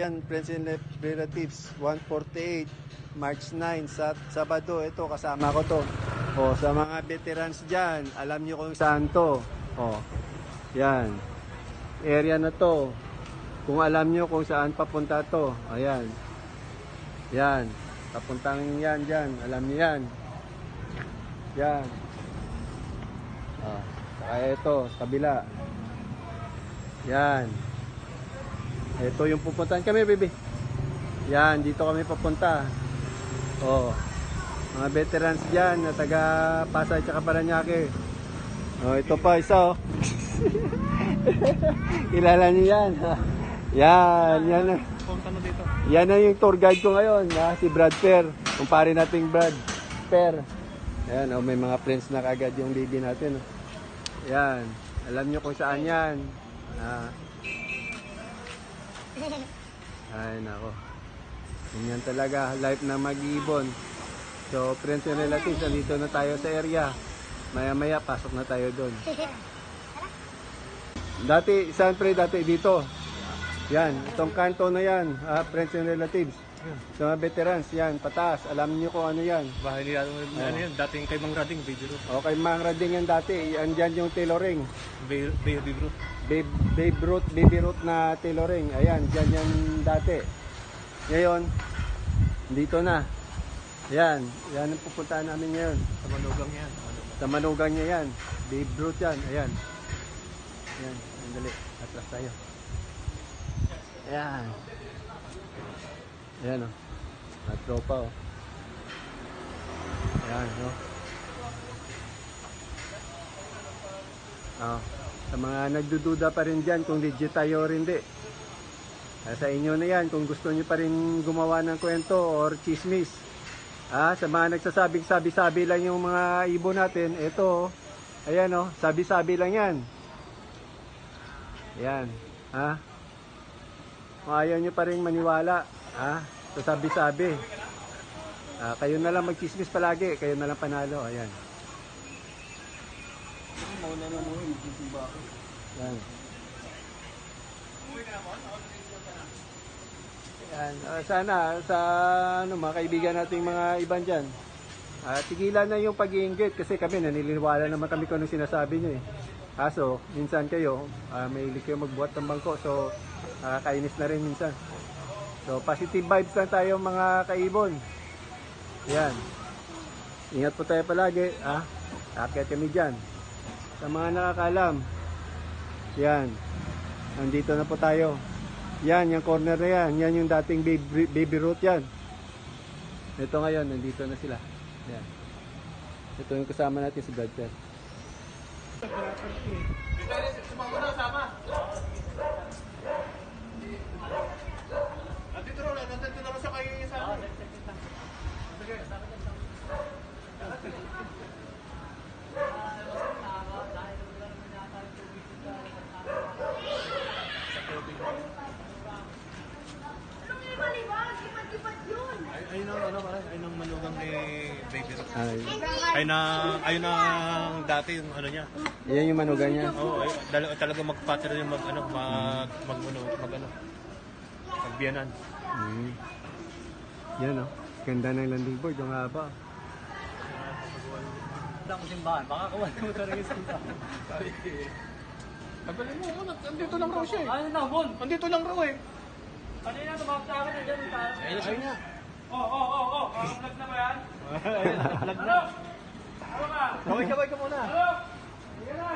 Yan, Friends and Relatives, 148, March 9, sa Sabado. Ito, kasama ko to. O, sa mga veterans dyan, alam nyo kung saan to. O, yan. Area na to. Kung alam nyo kung saan papunta to. Ayan. Yan. Papuntang yan dyan. Alam nyo yan. Yan. Ah, saka ito, sa kabila. Yan. Ito yung pupuntahan kami, baby. Yan, dito kami papunta. Oh. Mga veterans diyan na taga Pasay at Paranaque. Oh, ito pa isa oh. Kilala niyo yan. yan, yan. na. Dito. Yan na yung tour guide ko ngayon, ha? si Brad Per. Kumpare nating Brad Per. Ayan, oh, may mga friends na kagad yung baby natin. Oh. Yan, alam nyo kung saan yan. Ah. Ay, nako. Ganyan talaga, life na mag-iibon. So, friends and relatives, nandito na tayo sa area. Maya-maya, pasok na tayo doon. Dati, saan pre dati? Dito. Yan, itong kanto na yan, ah, friends and relatives. Sa mga veterans, yan, pataas. Alam niyo kung ano yan. Bahay nila, ano yun, dating kay Mang Rading, Baby Ruth. Okay, mga rading yan dati. Yan dyan yung tailoring. Baby, Baby Ruth. Babe, babe root, baby root na tailoring. Ayan, dyan yan dati. Ngayon, dito na. Yan, yan ang pupuntahan namin ngayon. Sa Manugang yan. Ano? Sa manugang niya yan. Babe root yan. Ayan. Ayan, sandali. Atras tayo. Ayan. Ayan o. Oh. Mga tropa o. Oh. Ayan o. Oh. Oh. Sa mga nagdududa pa rin dyan kung legit tayo or hindi. Ah, sa inyo na yan kung gusto nyo pa rin gumawa ng kwento or chismis. Ah, sa mga nagsasabing sabi-sabi lang yung mga ibon natin, ito, oh. ayan oh, sabi-sabi lang yan. Ayan, ha? Kung ayaw nyo pa rin maniwala, ha? Sa sabi-sabi. Ah, kayo na lang magchismis palagi, kayo na lang panalo, ayan. Mauna na mo, hindi ba ako? Yan. Yan. Ah, sana sa ano, mga kaibigan nating mga iban dyan. Ah, tigilan na yung pag-iinggit kasi kami naniniwala naman kami kung anong sinasabi nyo eh. Kaso, minsan kayo, ah, may kayo magbuhat ng bangko so ah, kainis na rin minsan. So positive vibes lang tayo mga kaibon. Yan. Ingat po tayo palagi. Ah, akit kami dyan. Sa mga nakakalam, yan. Nandito na po tayo. Yan, yung corner na yan. Yan yung dating baby, baby root yan. Ito ngayon, nandito na sila. Yan. Ito yung kasama natin si Brad Pitt. Nandito na, nandito na siya kayo sa akin. Ay, ayun ang ano pare, ayun ang manugang ni Ay, Ayun ang, ayun ang dati yung ano niya. yan yung manugan niya. Oo, ay, dal- talaga mag-pattern yung mag ano, mag mag ano, mag ano. Magbiyanan. Mm. Yan o. Ganda ng landing board. Yung haba. Wala ko simbahan. Baka kawala mo talaga yung simbahan. Tagalin mo, ano, andito lang raw siya eh. Ano na, Bon? Andito lang raw eh. Kanina tumawag sa akin. Nandiyan yung tao. Ayun ayun oo, oo, oo. Ang vlog na ba yan? Lag Ano? Ano ka? Sabay-sabay ka muna. Ano? Sige na.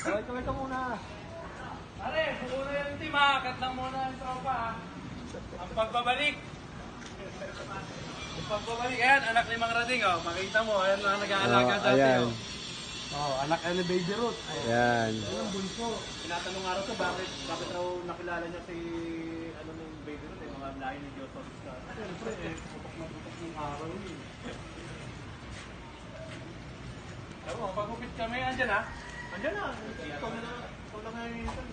Sabay-sabay ka muna. Pare, muna yung team ha. Kat lang muna yung tropa ha. Ang pagbabalik. Ang pagbabalik. Ayan, anak ni Mang Rading oh. Makita mo, ayan mga nag-aalaga Oh, dati ayan. oh. Oh, anak ni Baby Ruth. Yan. Yung bunso. Tinatanong nga raw to, bakit, bakit raw nakilala niya si Lahi ni Diyos sa Siyempre, eh, putok na putok ng araw yun. Ewan mo, pagupit kami, andyan ha? Andyan na. Ikaw na ikaw na ngayon yun.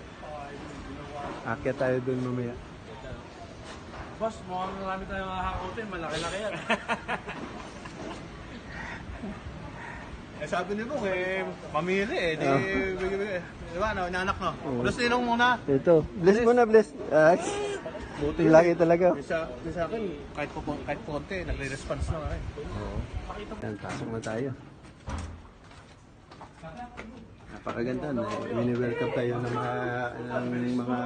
Akyat tayo dun mamaya. Boss, mukhang marami tayong hahakutin. Malaki-laki yan. Eh sabi ni Bong, eh, mamili eh. Di, Oh. bigay, bigay. Di ba, ano, inanak no? Oo. Plus ninong muna. Ito. Bless mo na, bless. Ay. Buti lagi talaga. Yung sa, yung sa akin, kahit po kahit konti, nagre-response na eh. Oo. Yan, pasok na tayo. Napakaganda na. Mini-welcome tayo ng mga, ng mga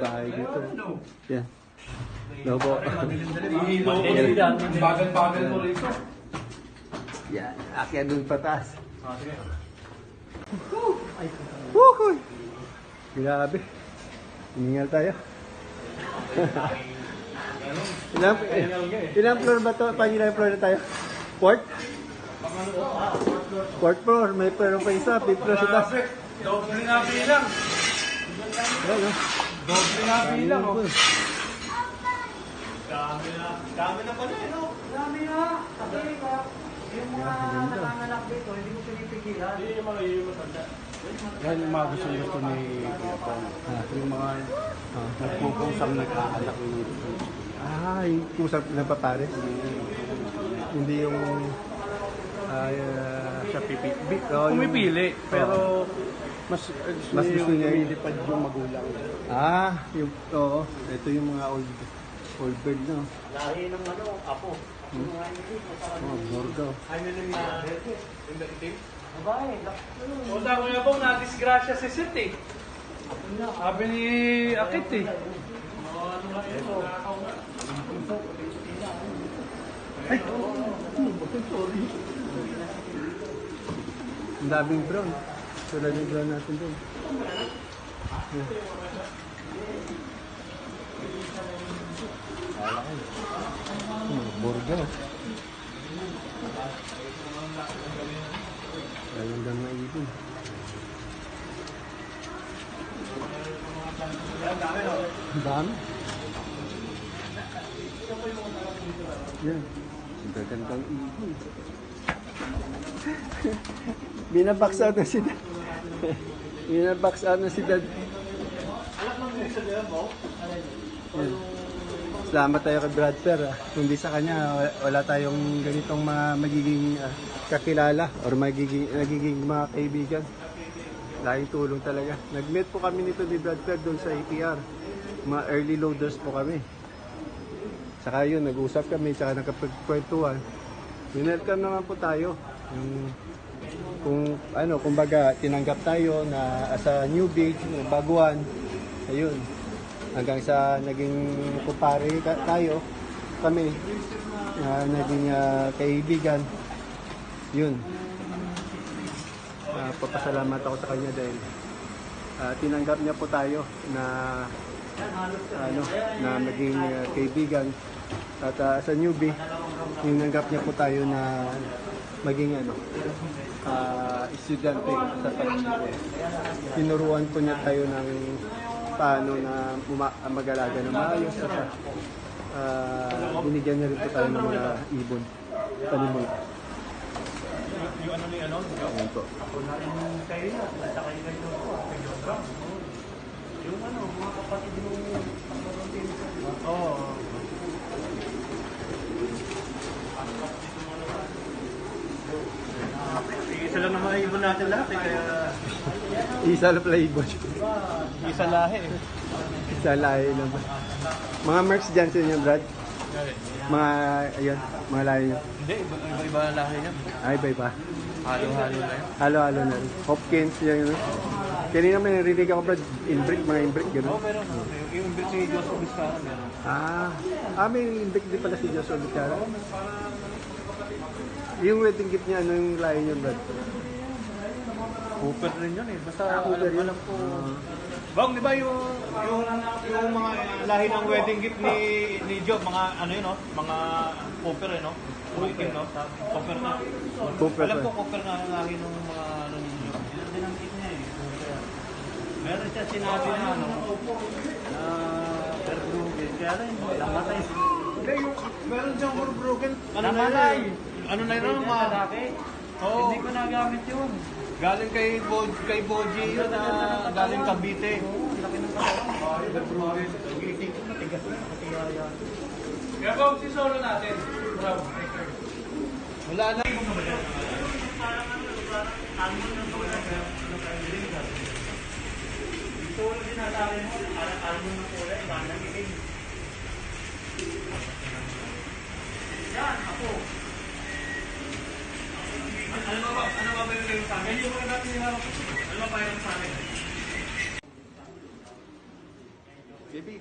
bahay dito. Yan. No po. Bagal-bagal mo rito. Yan. Akyat dun pataas. Ah, sige. Woohoo! Grabe. Hiningal tayo. Ilang, ilang floor ba to? Pang ilang floor na tayo? Fourth? Fourth floor. May pero pa isa. Fifth floor sa taas. Doble nga bilang. Ayan, no? Doble nga Dami bilang. Oh. Dami na. Dami na pala eh, no? Dami na. Kasi ba, yung mga nanganganak dito, hindi mo pinipigilan. Hindi yung mga yung matanda. Yan yung mga gusto gusto ni Kuya Pong. Yung mga nagpupusang nag-aalak ng Ah, yung kusap na papares. Hindi yung... ay ah, siya pipi. bi- oh, yung- Pumipili, pero Oo. mas Mas mas gusto yung niya yung- lumilipad yung magulang. Ah, yung... Oo. Ito yung mga old... Old bird, no? Lahi ng ano, apo. Yung mga masarap. Oh, Borgo. Ay, nila yung yung dating. Babae, O sa kuya Bong, na-disgrasya si Seth eh. Sabi ni Akit eh. Ang daming brown. Tulad yung brown natin doon. Yan. Hmm, Lang na ibon. Dami. Yan. Ang gagandang ibon. Binabox out na si Dad. Binabox out na si Dad. Yan. Salamat tayo kay Brad ah. Hindi sa kanya, wala, tayong ganitong mga magiging ah, kakilala or magiging, nagiging mga kaibigan. Laking tulong talaga. Nag-meet po kami nito ni Brad Per doon sa APR. Mga early loaders po kami. Saka yun, nag-usap kami, saka nakapagkwentuhan. Winelcome naman po tayo. Yung, kung ano, kumbaga, tinanggap tayo na as a newbie, na baguhan. Ayun. Hanggang sa naging kupare ka- tayo, kami, na naging ah, kaibigan. Yun. Ah, papasalamat ako sa kanya dahil ah, tinanggap niya po tayo na ano na maging ah, kaibigan at ah, sa newbie tinanggap niya po tayo na maging ano ah, estudyante sa pag tinuruan po niya tayo ng paano na uma- mag-alaga ng maayos at ah, binigyan niya rin po tayo ng mga ibon panimula Yung ano ni ano? Ayan po. kayo na, at saka yung ganyan ko, kay Jobra. Yung ano, mga kapatid pagkaroon Oo. Isa lang naman ibon natin lahat eh, kaya isa na pala ibon isa lahi. Eh. isa lahi naman mga mercs dyan sa inyo Brad? Mga ayun mga lahi nyo Hindi, iba, iba, iba lahi niya. ay bye ba Halo-halo na yun. halo-halo na rin. Hopkins yan yun. Kanina may narinig ako Brad. Inbreak mga inbreak Oo, gano'n meron. ano, Yung, bit si Joseph Vizcarra, meron. ah. Ah may inbreak din pala si Joshua Bicara yung wedding gift niya ano yung lahi niyo Brad Cooper rin yun eh. Basta Cooper alam, yun? alam ko. Bang, di ba yung, yung, yung mga lahi ng wedding gift ni, ni Job, mga ano yun, no? Mga Cooper eh, no? Cooper, no? Cooper na. Cooper alam ko Cooper na ang lahi ng mga ano ni Job. Dinamit niya eh. Meron siya sinabi na ano, na Verbrugge. Kaya lang, namatay. Hindi, yung, meron siyang broken. Ano na Namatay. yun? Ano na yun? Mga, lalaki. Oh. Hindi ko nagamit yun. Galing kay, Bo kay Boji yun na uh, galing Cavite. Oo, oh, laki ng katawan. Oh, yung nagprogess. Nagiting ko, matigas na. Nakatiyaya. Kaya po, si Solo natin. Bravo. Wala na. Ito lang sinasabi mo, parang almond na kulay, parang nagiting. Yan, ako. Ano ba ba? Ano ba ba yung sa akin? Yung mga natin nila Ano ba yung sa akin? Baby.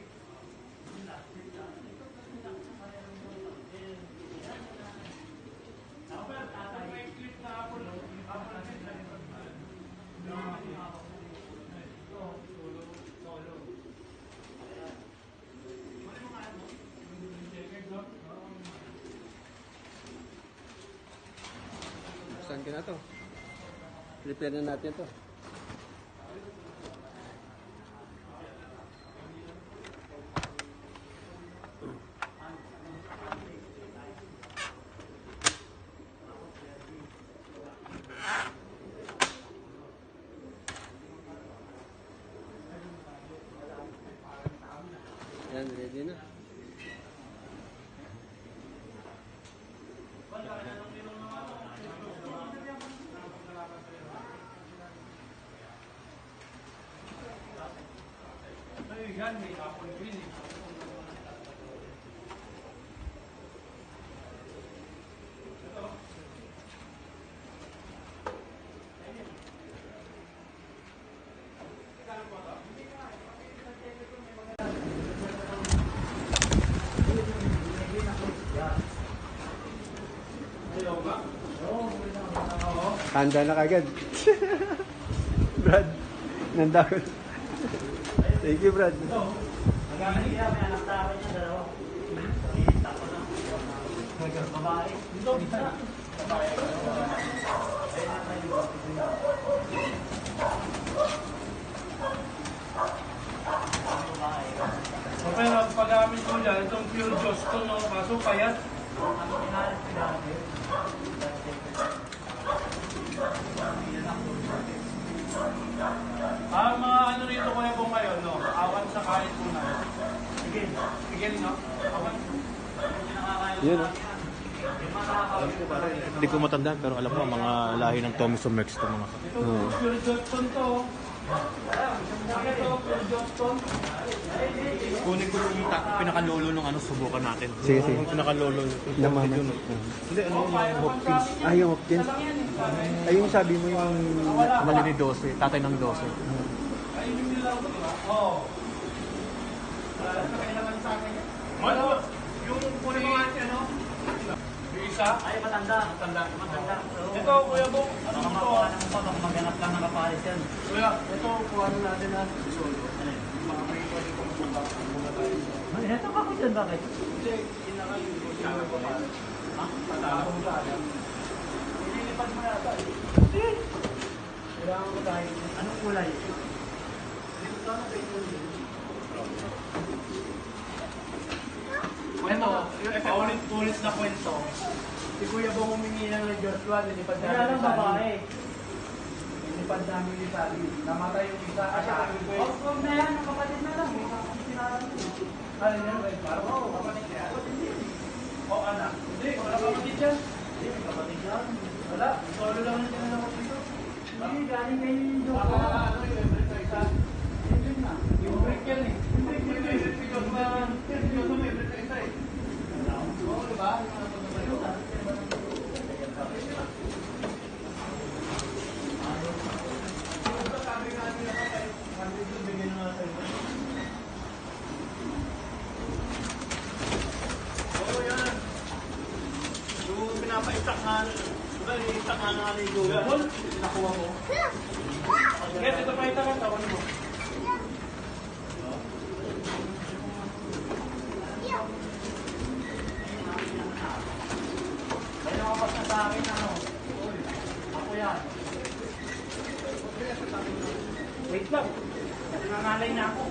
Ka na to? Repair na natin to. Yan, ready na. Handa na kagad. Brad, Brad. Magkakaliya, may anak sa akin yung dalawa. Iita ko na. Babae. Dito, isa. So, pero ang pag-gamit ko dyan, itong pure Josco, no? Kaso payat. Ano kinalit ko dati? Ah, mga ngayon, no? Awan sa kain po na. Sige, sige, no? Awan. Yun, oh. Hindi ko matandaan pero alam ko mga lahi ng Tommy Sumex to mga. Ito, Oo. pure Johnston to. Kunin ko yung pinakalolo ng ano subukan natin. Sige, sige. Yung pinakalolo. yung Naman. no? Hindi ano yung Hopkins. Ah, yung Hopkins. Ay, yung sabi mo yung... Mali ni 12, tatay ng 12. Ayun nila ko, di ba? Oo. Wala na kailangan sa akin. Ano? Yung kunin mga ano? Yung isa? Ay, matanda. Matanda. Matanda. Ito, kuya Bo. Ano Ano to? makuha naman pa, baka maganap lang nakapalis yan. Kuya, ito, kuha na natin na. Ay, eto ka ko dyan, bakit? Kasi, inakal yung kusyara ko. Ha? Patala ko ba? Inilipad mo yata. Kailangan ko tayo. Anong kulay? Yung paulit-ulit na kwento. Si Kuya Bong humingi ng Joshua, nilipad Kaya namin lang sa babae. Nilipad namin ni Sally. Namatay yung isa. Asabi ko Oh, huwag na yan, kapatid na lang. Ano yan, Ray? Parang, oh, kapatid niya. O, anak. Hindi, wala kapatid yan. Hindi, kapatid yan. Wala, solo lang yung tinanong ko dito. Hindi, galing kayo yung joke. Baka, ano yung Everett sa pinapa-itak nga, diba, i-itak nga nga Julia. Nakuha mo. Yes, ito pa itak ang tawag mo. May nakapas na sa akin, ano? Ako yan. Wait lang. Nangangalay na ako.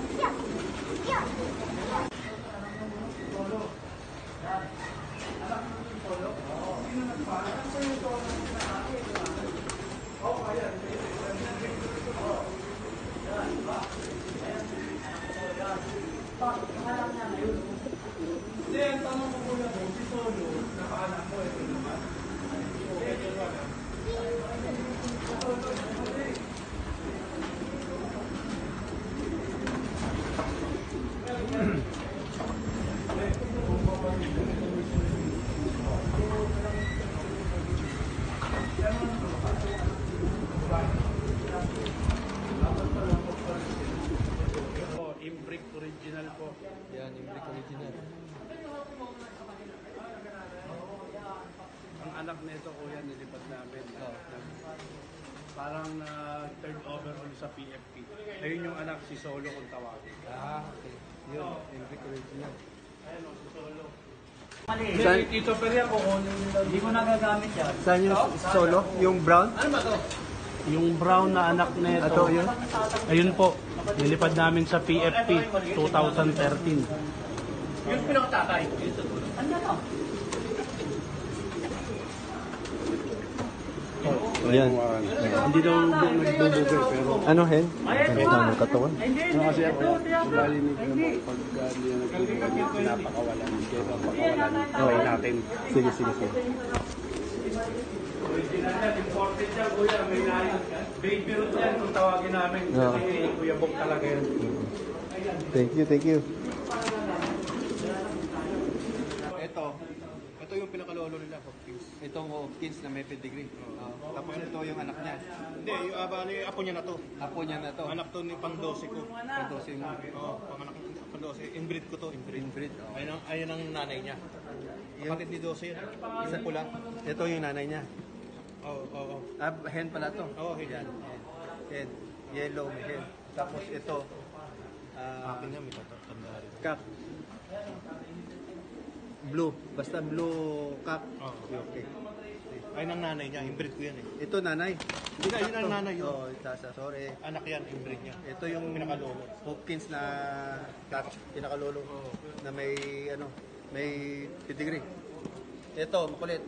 Hindi, ang tanong ko po lang, si Solo, nakaanak ko, ito naman. po. Yan, imbric original. Ang anak nito kuya nilipat namin. Oh. Parang na third over ulit sa PFP. Ayun yung anak si Solo kung tawagin. Ah, okay. Yun, imbric original. Mali. Saan- Tito Peria ko kung Hindi ko nagagamit yan. Saan yung solo? Yung brown? yung brown na anak nito. Ito, yun? Ayun po. Nilipad namin sa PFP 2013. Yung pinakatatay. Ano to? Yan. Hindi daw nagbubugay pero Ano, hen? Ito. Ganda ng katawan. Ano kasi ako, ito, tiyak na. narinig Ay, Hindi. naman pagka hindi na nagbubugay, pinapakawalan. Kaya pakawalan, try natin. Sige, sige, sige. Original yan, imported yan, kuya. May. Baby root yan kung tawagin namin. Oo. Kasi kuya Bok talaga yan. Thank you, thank you. Ito, ito yung pinakalolo nila, Hopkins. Itong Hopkins na may pedigree. tapos ito yung anak niya. Hindi, yung aba, ano, yung apo niya na to. Apo niya na to. Anak to ni pang 12 ko. Patusin mo. Oo, panganak ng pang 12. Inbreed ko to, inbreed. Inbreed. oh. Ayun ang, ayun ang nanay niya. Kapatid ni 12 yan. Isa pula. Ito yung nanay niya. Oo, oo, oo. Ah, hen pala to. Oo, hen. Yan. Hen. Yellow hen. Tapos ito. ah, Akin niya, may tatanda rin. kak. Blue. Basta blue kak. Oo. Okay. Ayun ang nanay niya, inbreed ko yan eh. Ito nanay. Hindi na, yun ang nanay yun. Oo, tasa, sorry. Anak yan, inbreed niya. Ito yung Pinakalolo. Hopkins na kak, pinakalolo na may ano, may pedigree. Ito, makulit.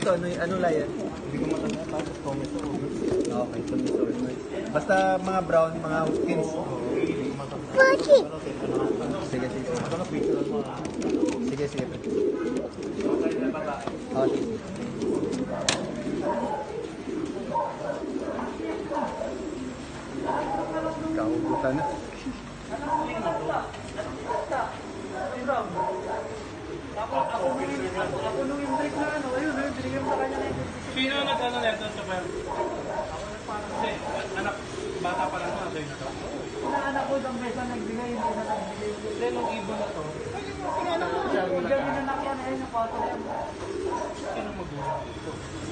Ito, ano, ano layan? Hindi ko matanda. Tapos tomato. Okay, tomato. Basta mga brown, mga Hopkins. Sige, sige. Sige, sige. Oh, sige. Kaubutan na. Ako nung yung break na ano, binigyan sa kanya na yung Sino nag-ano Peru? Kasi anak, bata pa lang ako sa'yo na to. Ko isang beses na nagbigay, hindi na nagbigay. Then, nung ibon na to, Huwag yan inanak yan, ayun yung kwarto na yan. sino magulang?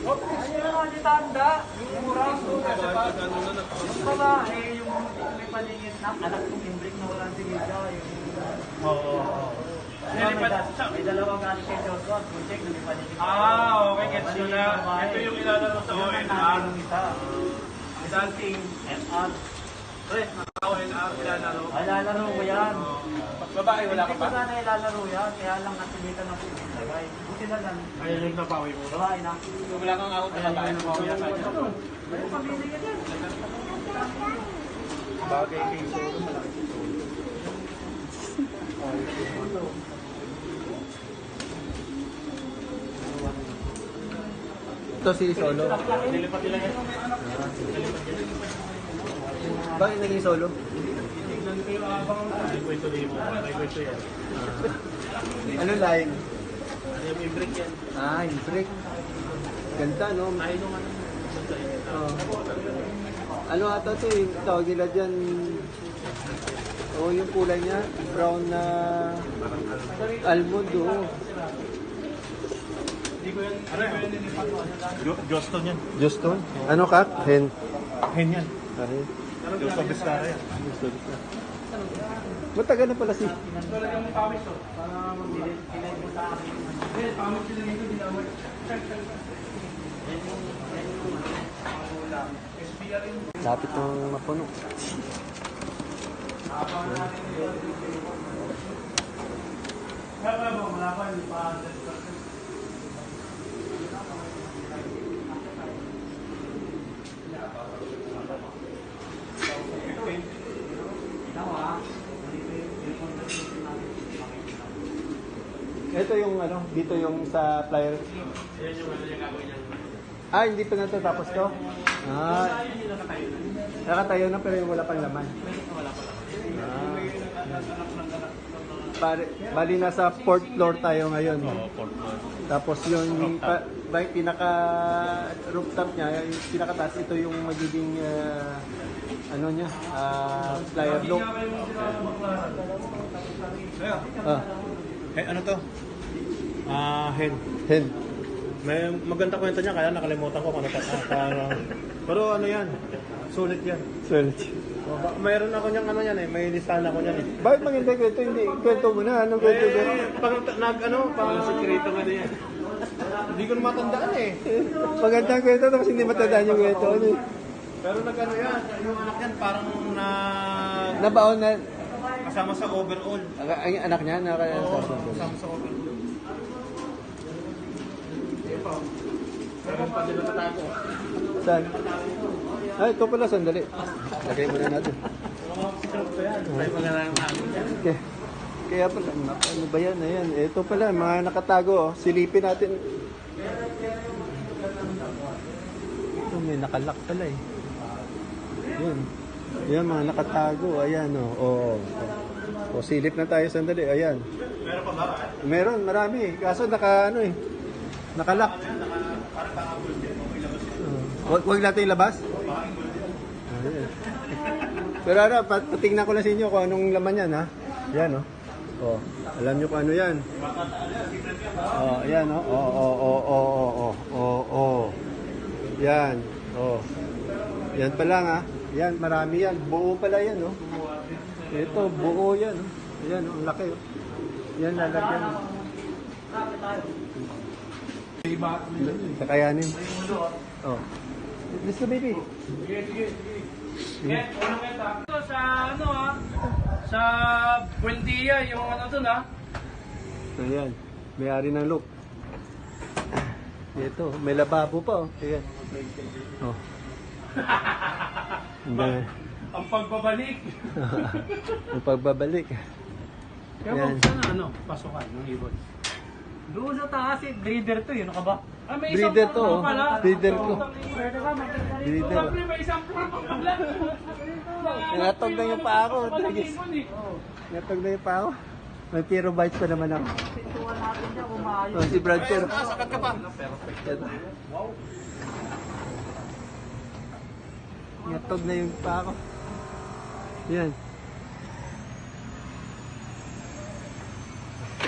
Ayun na nga, si Tanda. Yung murang doon. Ano na nag Yung babae, yung may paningin na anak kong imbrick na walang sinidya. Yung Oo, may, may, da- may dalawang galing kay Joshua, project na may paningin. Ah, okay, gets ko na. Ito yung ilalaro sa Yun ang ONR. nung isa. Dating FR. Pre, naka-ONR ilalaro. Ay, lalaro ko yan. Babae, wala ka Hindi ko pa? sana ilalaro yan, kaya lang natilitan ng pinagay. Buti na lang. Ayun yung napawi mo. Babae na. Wala kang out na babae, napawi na tayo. May pamilya yan. Bagay kay Solo, malaki si Solo. Ito si Solo. Nilipat nila yan. Bakit naging Solo? Tignan ko yung abang mo. May kwento din mo. May kwento yan. Ano line? Ano yung break yan? Ah, yung brick. Ganda, no? Ay, nung ano. Oh. Ano ata to eh? Tawag nila dyan. Oh, yung kulay niya. Brown na almond, oh. Hindi ko yan, ano ko yan nilipat mo. Joston yan. Juston? Ano ka? Hen. Hen yan. Ah, hen. Joston Vizcara yan. Matagal na pala si... Tulad yung pawis to. Para mag-delay mo sa akin. Hindi, pawis sila dito, yung Lapit ng mapuno. Kaya ba, wala pa, hindi pa Ito yung ano, dito yung sa flyer. Ah, hindi pa natatapos to? Ah, nakatayo na. pero wala pang laman. Ah. Mga bali, nasa fourth floor tayo ngayon. Oo, fourth floor. Tapos yung pa, ba, pinaka rooftop niya, yung pinaka taas ito yung magiging ah, ano niya, ah, flyer look. Ah, Eh, ano to? Ah, hen. hen. May maganda kwento niya, kaya nakalimutan ko kung ano pa. ah, para- pero ano yan? Sulit yan. Sulit. Oh, ba- mayroon ako niyang ano yan eh, may listahan ako niyan eh. Bakit maganda kwento? Hindi, kwento mo na. Anong kwento Eh, doon? pag nag ano, pang sekreto nga din yan. Hindi ko na matandaan eh. Maganda kwento tapos hindi matandaan yung kwento. Ano eh? Pero nag ano yan, yung anak yan parang na Nabaon na, kasama sa overall. ang, ang anak niya, naka, Oo, kasama sa overall. Meron pa din natatago. Saan? Ay, ito pala, sandali. Lagay muna natin. Okay. Kaya pala, ano ba yan? Ayan, ito pala, mga nakatago. Oh. Silipin natin. Ito, may nakalak pala eh. Yan. Yan, mga nakatago. Ayan, oh. Oh, oh. O, silip na tayo sandali. Ayan. Meron pa ba? Meron, marami. Kaso naka, ano eh, nakalak. Uh, wag, wag natin ilabas? Ayan. Pero ano, pat- patingnan ko lang sa inyo kung anong laman yan, ha? Yan, oh. Oh, alam nyo kung ano yan. Oh, yan, oh. Oh, oh, oh, oh, oh, oh, oh, oh. Yan, oh. Yan pa lang, ha? Yan, marami yan. Buo pala yan, oh. Ito, buo yan, oh. Yan, oh, ang laki, oh. Yan, lalagyan. Kakayanin. Oh. Mr. Baby. Ito sa ano ah, sa Buendia, yung ano dun ah. Ayan. May-ari ng look. Ito, may lababo pa, oh. Ayan. Oh. Hindi. Ang pagbabalik. Ang pagbabalik. Kaya Yan. kung saan ano, pasukan ng ibon. Doon sa taas, eh, breeder to, yun ka ba? Ah, may Breeder isang to, oh. pala. Breeder ko. Breeder. Siyempre, may isang floor pa pala. Tinatog na yung paa ko. Eh. Natag na yung pa ako. May Piero bites pa naman ako. Oh, si Brad Piero. sakat ka pa. Natog na yung pa ako. Yan.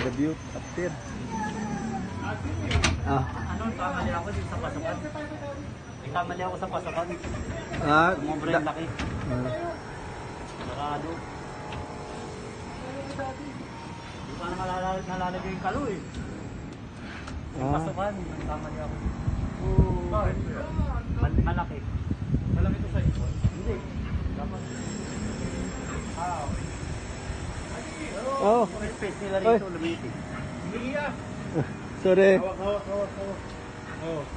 The view up there. Ah. Ano, kamali ako dito sa pasukan. May kamali ako sa pasukan. Ah, Umobra da- yung laki. ah. Sarado. Hindi pa na malala- nalalagay yung kalo eh. Ah. Pasukan, kamali ako. Mal- malaki. Malaki to sa ibon. Hindi. Dapat. Oh, May space nila Oy. rito, lumitik. sorry.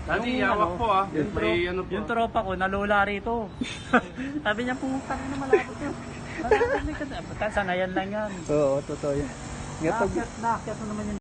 Dati, Yung yawak ano, po ah. yung May ano po. Yung tropa ko, nalula rito. Sabi niya, putang na malapit yun. Malapit na. Sanayan lang yan. Oo, totoo yan. Natog, Naakyat, naakyat na naman yung